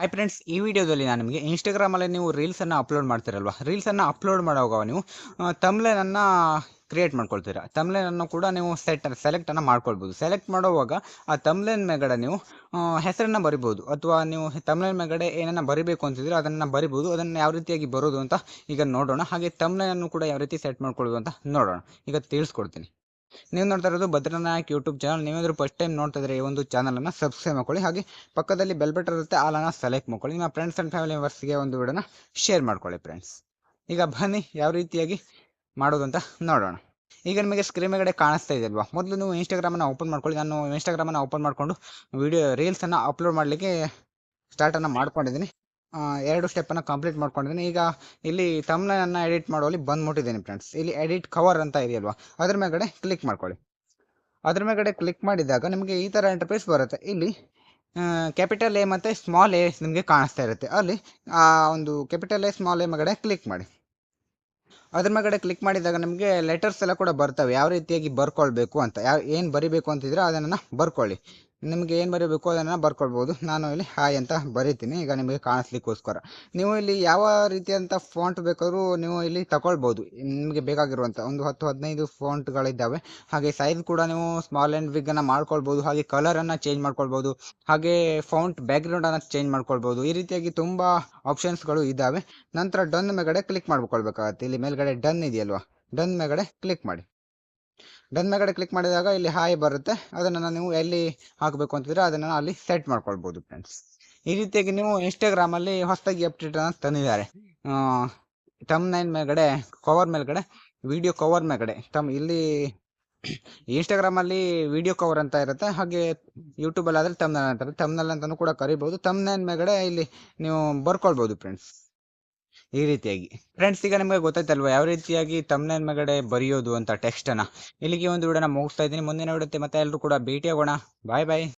Hi friends ಈ ವಿಡಿಯೋದಲ್ಲಿ ನಾನು ನಿಮಗೆ ಇನ್ಸ್ಟಾಗ್ರಾಮಲ್ಲಿ ನೀವು ರೀಲ್ಸನ್ನು ಅಪ್ಲೋಡ್ ಮಾಡ್ತೀರಲ್ವ? ರೀಲ್ಸನ್ನು ಅಪ್ಲೋಡ್ ಮಾಡುವಾಗ ನೀವು ತಮ್ಲೆನನ್ನು ಕ್ರಿಯೇಟ್ ಮಾಡ್ಕೊಳ್ತೀರಾ? ತಮ್ಲೆನನ್ನು ಕೂಡ ನೀವು ಸೆಟ್ ಸೆಲೆಕ್ಟನ್ನು ಮಾಡ್ಕೊಳ್ಬೋದು. ಸೆಲೆಕ್ಟ್ ಮಾಡುವಾಗ ಆ ತಮ್ಲೇನ್ ಮೇಗಡೆ ನೀವು ಹೆಸರನ್ನು ಬರಿಬೋದು. ಅಥವಾ ನೀವು ತಮ್ಲೇನ್ ಮೇಗಡೆ ಏನನ್ನ ಬರಿಬೇಕು ಅಂತಿದ್ರೆ ಅದನ್ನು ಬರಿಬೋದು. ಅದನ್ನು ಯಾವ ರೀತಿಯಾಗಿ ಬರೋದು ಅಂತ ಈಗ ನೋಡೋಣ. ಹಾಗೆ ತಮ್ಲೇನನ್ನು ಕೂಡ ಯಾವ ರೀತಿ ಸೆಟ್ ಮಾಡ್ಕೊಳ್ಳೋದು ಅಂತ ನೋಡೋಣ. ಈಗ ತಿಳಿಸ್ಕೊಡ್ತೀನಿ. ನೀವು ನೋಡ್ತಾ ಇರೋದು ಭದ್ರನಾಯಕ್ ಯೂಟ್ಯೂಬ್ ಚಾನಲ್ ನೀವೇನಾದರೂ ಫಸ್ಟ್ ಟೈಮ್ ನೋಡ್ತಾ ಇದ್ರೆ ಈ ಒಂದು ಚಾನಲನ್ನು ಸಬ್ಸ್ಕ್ರೈಬ್ ಮಾಡ್ಕೊಳ್ಳಿ. ಹಾಗೆ ಪಕ್ಕದಲ್ಲಿ ಬೆಲ್ ಬಟನ್ ಇರುತ್ತೆ ಆಲನ್ನು ಸೆಲೆಕ್ಟ್ ಮಾಡ್ಕೊಳ್ಳಿ. ನಿಮ್ಮ ಫ್ರೆಂಡ್ಸ್ ಆ್ಯಂಡ್ ಫ್ಯಾಮಿಲಿ ಮೆಂಬರ್ಸ್ಗೆ ಒಂದು ವಿಡಿಯೋನ ಶೇರ್ ಮಾಡ್ಕೊಳ್ಳಿ ಫ್ರೆಂಡ್ಸ್ ಈಗ ಬನ್ನಿ, ಯಾವ ರೀತಿಯಾಗಿ ಮಾಡೋದು ಅಂತ ನೋಡೋಣ. ಈಗ ನಿಮಗೆ ಸ್ಕ್ರೀನ್ ಮೇಲೆ ಕಾಣಿಸ್ತಾ ಇದೆ ಅಲ್ವಾ? ಮೊದಲು ನೀವು ಇನ್ಸ್ಟಾಗ್ರಾಮನ್ನು ಓಪನ್ ಮಾಡ್ಕೊಳ್ಳಿ. ನಾನು ಇನ್ಸ್ಟಾಗ್ರಾಮನ್ನು ಓಪನ್ ಮಾಡಿಕೊಂಡು ವಿಡಿಯೋ ರೀಲ್ಸನ್ನು ಅಪ್ಲೋಡ್ ಮಾಡಲಿಕ್ಕೆ ಸ್ಟಾರ್ಟನ್ನು ಮಾಡ್ಕೊಂಡಿದ್ದೀನಿ. ಎರಡು ಸ್ಟೆಪ್ಪನ್ನು ಕಂಪ್ಲೀಟ್ ಮಾಡ್ಕೊಂಡಿದ್ದೀನಿ. ಈಗ ಇಲ್ಲಿ ತಮ್ಲನ್ನು ಎಡಿಟ್ ಮಾಡುವಲ್ಲಿ ಬಂದ್ಬಿಟ್ಟಿದ್ದೀನಿ ಫ್ರೆಂಡ್ಸ್ ಇಲ್ಲಿ ಎಡಿಟ್ ಕವರ್ ಅಂತ ಇದೆಯಲ್ವಾ? ಅದ್ರ ಮೇಗಡೆ ಕ್ಲಿಕ್ ಮಾಡ್ಕೊಳ್ಳಿ. ಅದ್ರ ಮೇಗಡೆ ಕ್ಲಿಕ್ ಮಾಡಿದಾಗ ನಿಮಗೆ ಈ ಥರ ಇಂಟರ್ಫೇಸ್ ಬರುತ್ತೆ. ಇಲ್ಲಿ ಕ್ಯಾಪಿಟಲ್ ಎ ಮತ್ತು ಸ್ಮಾಲ್ ಎ ನಿಮಗೆ ಕಾಣಿಸ್ತಾ ಇರುತ್ತೆ. ಅಲ್ಲಿ, ಆ, ಒಂದು ಕ್ಯಾಪಿಟಲ್ ಎ ಸ್ಮಾಲ್ ಎ ಮೇಲ್ಗಡೆ ಕ್ಲಿಕ್ ಮಾಡಿ. ಅದ್ರ ಮೇಗಡೆ ಕ್ಲಿಕ್ ಮಾಡಿದಾಗ ನಿಮಗೆ ಲೆಟರ್ಸ್ ಎಲ್ಲ ಕೂಡ ಬರ್ತವೆ. ಯಾವ ರೀತಿಯಾಗಿ ಬರ್ಕೊಳ್ಬೇಕು ಅಂತ, ಯಾವ, ಏನು ಬರಿಬೇಕು ಅಂತಿದ್ರೆ ಅದನ್ನು ಬರ್ಕೊಳ್ಳಿ. ನಿಮಗೆ ಏನು ಬರೀಬೇಕು ಅದನ್ನು ಬರ್ಕೊಳ್ಬೋದು. ನಾನು ಇಲ್ಲಿ ಹಾಯ್ ಅಂತ ಬರೀತೀನಿ. ಈಗ ನಿಮಗೆ ಕಾಣಿಸ್ಲಿಕ್ಕೋಸ್ಕರ. ನೀವು ಇಲ್ಲಿ ಯಾವ ರೀತಿಯಂಥ ಫಾಂಟ್ ಬೇಕಾದರೂ ನೀವು ಇಲ್ಲಿ ತಗೊಳ್ಬೋದು. ನಿಮಗೆ ಬೇಕಾಗಿರುವಂಥ ಒಂದು ಹತ್ತು, ಹದಿನೈದು ಫಾಂಟ್ಗಳಿದ್ದಾವೆ ಹಾಗೆ ಸೈಜ್ ಕೂಡ ನೀವು ಸ್ಮಾಲ್ ಆ್ಯಂಡ್ ಬಿಗ್ಗನ್ನು ಮಾಡ್ಕೊಳ್ಬೋದು. ಹಾಗೆ ಕಲರನ್ನು ಚೇಂಜ್ ಮಾಡ್ಕೊಳ್ಬೋದು. ಹಾಗೆ ಫೌಂಟ್ ಬ್ಯಾಕ್ಗ್ರೌಂಡನ್ನು ಚೇಂಜ್ ಮಾಡ್ಕೊಳ್ಬೋದು. ಈ ರೀತಿಯಾಗಿ ತುಂಬ ಆಪ್ಷನ್ಸ್ಗಳು ಇದ್ದಾವೆ. ನಂತರ ಡನ್ ಮೇಗಡೆ ಕ್ಲಿಕ್ ಮಾಡ್ಕೊಳ್ಬೇಕಾಗತ್ತೆ. ಇಲ್ಲಿ ಮೇಲ್ಗಡೆ ಡನ್ ಇದೆಯಲ್ವಾ? ಡನ್ ಮೇಗಡೆ ಕ್ಲಿಕ್ ಮಾಡಿ. ಡನ್ ಮೇಗಡೆ ಕ್ಲಿಕ್ ಮಾಡಿದಾಗ ಇಲ್ಲಿ ಹಾಯ್ ಬರುತ್ತೆ. ಅದನ್ನು ನೀವು ಎಲ್ಲಿ ಹಾಕಬೇಕು ಅಂತಿದ್ರೆ ಅದನ್ನು ಅಲ್ಲಿ ಸೆಟ್ ಮಾಡ್ಕೊಳ್ಬೋದು ಫ್ರೆಂಡ್ಸ್ ಈ ರೀತಿಯಾಗಿ ನೀವು ಇನ್ಸ್ಟಾಗ್ರಾಮಲ್ಲಿ ಹೊಸದಾಗಿ ಅಪ್ಡೇಟನ್ನು ತಂದಿದ್ದಾರೆ. ಟಮ್ ನೈನ್ ಮೇಲ್ಗಡೆ ಕವರ್ ಮೇಲ್ಗಡೆ ವಿಡಿಯೋ ಕವರ್ ಮೇಲ್ಗಡೆ. ತಮ್ ಇಲ್ಲಿ ಇನ್ಸ್ಟಾಗ್ರಾಮಲ್ಲಿ ವಿಡಿಯೋ ಕವರ್ ಅಂತ ಇರುತ್ತೆ. ಹಾಗೆ ಯೂಟ್ಯೂಬಲ್ಲಿ ಆದರೆ ತಮ್ನಲ್ ಅಂತಾರೆ ತಮ್ನಲ್ ಅಂತಲೂ ಕೂಡ ಕರಿಬೋದು. ತಮ್ನೈನ್ ಮೇಲ್ಗಡೆ ಇಲ್ಲಿ ನೀವು ಬರ್ಕೊಳ್ಬೋದು ಫ್ರೆಂಡ್ಸ್ ಈ ರೀತಿಯಾಗಿ. ಫ್ರೆಂಡ್ಸ್ ಈಗ ನಿಮಗೆ ಗೊತ್ತಾಯ್ತಲ್ವ, ಯಾವ ರೀತಿಯಾಗಿ ತಮ್ಮನೆ ಮೇಗಡೆ ಬರೆಯೋದು ಅಂತ ಟೆಕ್ಸ್ಟನ್ನು ಇಲ್ಲಿಗೆ ಒಂದು ವಿಡಿಯೋನ ಮುಗಿಸ್ತಾ ಇದ್ದೀನಿ. ಮುಂದಿನ ವಿಡಿಯೋತ್ತೆ ಮತ್ತೆ ಎಲ್ಲರೂ ಕೂಡ ಭೇಟಿ ಆಗೋಣ ಬಾಯ್ ಬಾಯ್